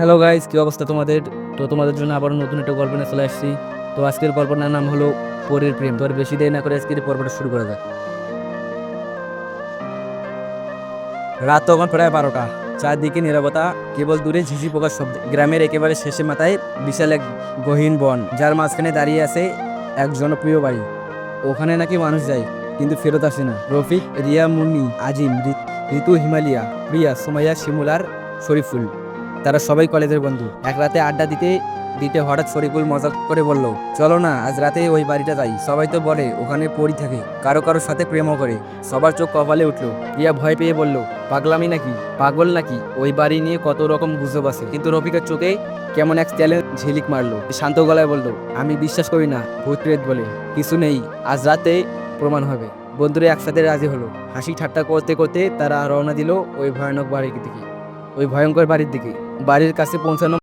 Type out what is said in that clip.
Hello guys কী অবস্থা তোমাদের? তো তোমাদের জন্য আবার নতুন একটা গল্প নিয়ে চলে আসছি। তো আজকের গল্পটার নাম হলো পরের প্রেম। তো আর বেশি দেরি না করে আজকের পর্বটা শুরু করা যাক। রাত তখন প্রায় বারোটা। চারদিকে নিরাপত্তা কেবল দূরে ঝিঝি পোকার শব্দ। গ্রামের একেবারে শেষে মাথায় বিশাল এক গহীন বন, যার মাঝখানে দাঁড়িয়ে আছে এক জনপ্রিয় বাড়ি। ওখানে নাকি মানুষ যায়, কিন্তু ফেরত আসে না। রফিক, রিয়া মুন্নি, আজিম ঋতু হিমালয়া, প্রিয়া, সোমাইয়া শিমুলার শরীফুল। তারা সবাই কলেজের বন্ধু। এক রাতে আড্ডা দিতে দিতে হঠাৎ শরীফুল মজা করে বলল, চলো না, আজ রাতে ওই বাড়িটা যাই। সবাই তো বলে, ওখানে পড়ি থাকে, কারও কারোর সাথে প্রেমও করে। সবার চোখ কপালে উঠল। রিয়া ভয় পেয়ে বলল, পাগলামি নাকি? পাগল নাকি? ওই বাড়ি নিয়ে কত রকম গুজব আছে। কিন্তু রফিকের চোখে কেমন এক চ্যালেঞ্জ ঝিলিক মারলো। শান্ত গলায় বলল, আমি বিশ্বাস করি না, ভূত প্রেত বলে। কিছু নেই, আজ রাতে প্রমাণ হবে। বন্ধুরা একসাথে রাজি হলো। হাসি ঠাট্টা করতে করতে তারা রওনা দিল ওই ভয়ানক বাড়ির দিকে। ওই ভয়ঙ্কর বাড়ির দিকে। বাড়ির কাছে পৌঁছানো